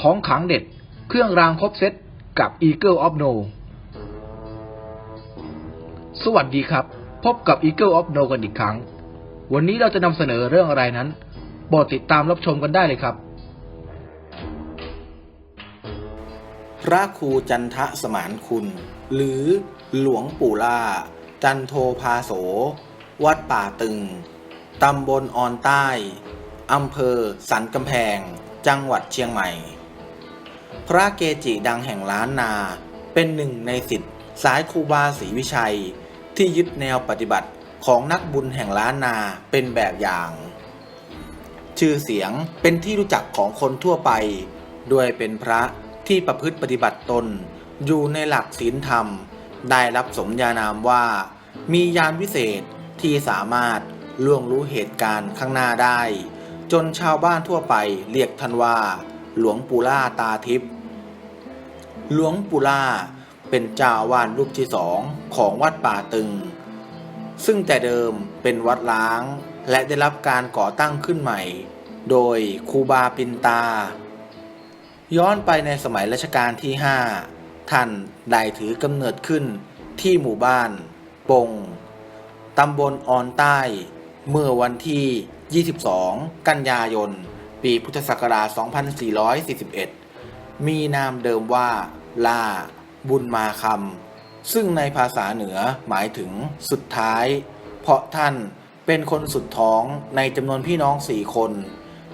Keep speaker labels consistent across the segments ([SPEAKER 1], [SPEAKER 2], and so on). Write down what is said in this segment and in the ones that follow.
[SPEAKER 1] ของขังเด็ด เครื่องรางครบเซตกับ Eagle of No สวัสดีครับ พบกับ Eagle of No กันอีกครั้ง วันนี้เราจะนำเสนอเรื่องอะไรนั้นโปรดติดตามรับชมกันได้เลยครับ
[SPEAKER 2] พระครูจันทะสมานคุณ หรือหลวงปู่ล่า จันโทภาโส วัดป่าตึง ตำบลออนใต้ อำเภอสันกำแพง จังหวัดเชียงใหม่ พระเกจิดังแห่งล้านนา เป็นหนึ่งในสิทธิ์สายครูบาศรีวิชัย ที่ยึดแนวปฏิบัติของนักบุญแห่งล้านนาเป็นแบบอย่าง ชื่อเสียงเป็นที่รู้จักของคนทั่วไป ด้วยเป็นพระที่ประพฤติปฏิบัติตน อยู่ในหลักศีลธรรม ได้รับสมญานามว่า มียานวิเศษที่สามารถล่วงรู้เหตุการณ์ข้างหน้าได้ จนชาวบ้านทั่วไปเรียกท่านว่า หลวงปู่ล่าตาทิพย์หลวงปู่ล่าเป็นเจ้าวาสรูปที่สองของวัดป่าตึง ซึ่งแต่เดิมเป็นวัดล้างและได้รับการก่อตั้งขึ้นใหม่ โดยครูบาปินตา ย้อนไปในสมัยรัชกาลที่ 5 ท่านได้ถือกำเนิดขึ้นที่หมู่บ้าน ปงตำบลออนใต้ เมื่อวันที่ 22 กันยายน ปีพุทธศักราช 2441 มีนามเดิมว่า ล่า บุญมาคำซึ่งในภาษาเหนือหมายถึงสุดท้าย เพราะท่านเป็นคนสุดท้องในจำนวนพี่น้องสี่คน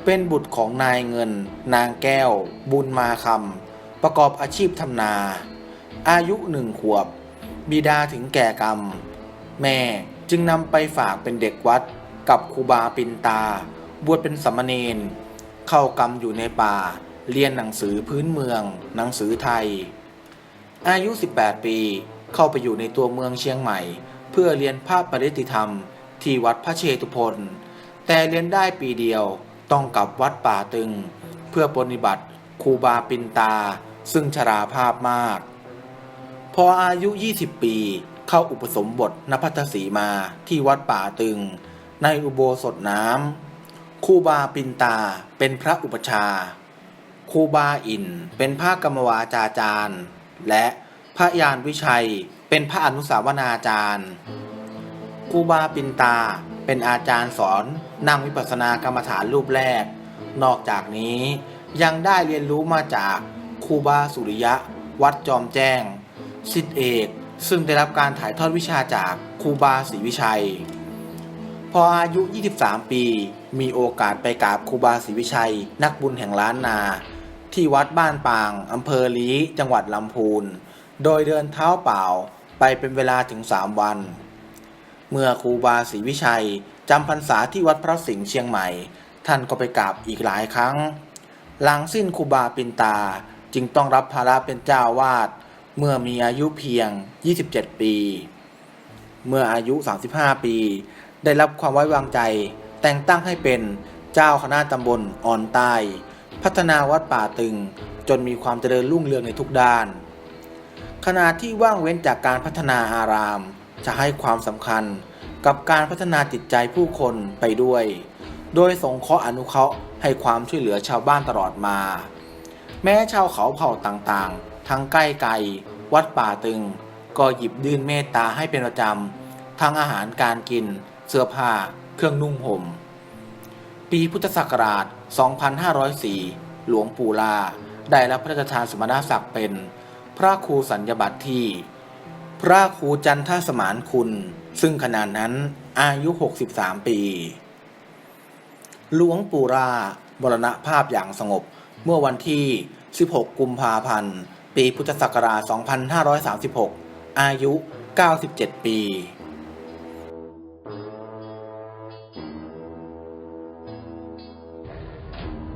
[SPEAKER 2] เป็นบุตรของนายเงิน นางแก้ว บุญมาคำประกอบอาชีพทำนา อายุหนึ่งขวบ บิดาถึงแก่กรรม แม่จึงนำไปฝากเป็นเด็กวัดกับครูบาปินตา บวชเป็นสามเณร เข้ากรรมอยู่ในป่า เรียนหนังสือพื้นเมือง หนังสือไทย อายุ 18 ปี เข้าไปอยู่ในตัวเมืองเชียงใหม่ เพื่อเรียนภาพปริติธรรม ที่วัดพระเชตุพนแต่เรียนได้ปีเดียวต้องกลับวัดป่าตึง เพื่อปฏิบัติครูบาปินตา ซึ่งชราภาพมาก พออายุ 20 ปีเข้าอุปสมบทนภัทรสีมาที่วัดป่าตึง ในอุโบสถน้ำ ครูบาปินตาเป็นพระอุปชาครูบาอินเป็นพระกรรมวาจาจารย์ และพระยานวิชัยเป็นพระอนุสาวนาจารย์ครูบาปินตาเป็นอาจารย์สอนนั่งวิปัสสนากรรมฐานรูปแรก นอกจากนี้ยังได้เรียนรู้มาจากครูบาสุริยะ วัดจอมแจ้งสิทธิเอกซึ่งได้รับการถ่ายทอดวิชาจากครูบาศรีวิชัย พออายุ 23 ปี มีโอกาสไปกราบครูบาศรีวิชัย นักบุญแห่งล้านนา ที่วัดบ้านปาง อำเภอลีจังหวัดลำพูน โดยเดินเท้าเปล่าไปเป็นเวลาถึง3วัน เมื่อครูบาศรีวิชัยจำพรรษาที่วัดพระสิงห์เชียงใหม่ ท่านก็ไปกราบอีกหลายครั้ง หลังสิ้นครูบาปินตาจึงต้องรับภาระเป็นเจ้าวาดเมื่อมีอายุเพียง 27 ปี เมื่ออายุ 35 ปี ได้รับความไว้วางใจ แต่งตั้งให้เป็นเจ้าคณะตำบลอ่อนใต้พัฒนาวัดป่าตึงจนมีความเจริญรุ่งเรืองในทุกด้าน ขณะที่ว่างเว้นจากการพัฒนาอาราม จะให้ความสำคัญกับการพัฒนาจิตใจผู้คนไปด้วย โดยสงเคราะห์อนุเคราะห์ให้ความช่วยเหลือชาวบ้านตลอดมา แม้ชาวเขาเผ่าต่างๆ ทั้งใกล้ไกลวัดป่าตึง ก็หยิบยื่นเมตตาให้เป็นประจำทั้งอาหารการกิน เสื้อผ้า เครื่องนุ่งห่ม ปีพุทธศักราช 2504 หลวงปู่ลา ได้รับพระราชทานสมณศักดิ์เป็น พระครูสัญญบัตรที่ พระครูจันทสมานคุณ ซึ่งขณะนั้นอายุ 63 ปี หลวงปู่รามรณภาพอย่างสงบเมื่อวันที่ 16 กุมภาพันธ์ ปีพุทธศักราช 2536 อายุ 97 ปี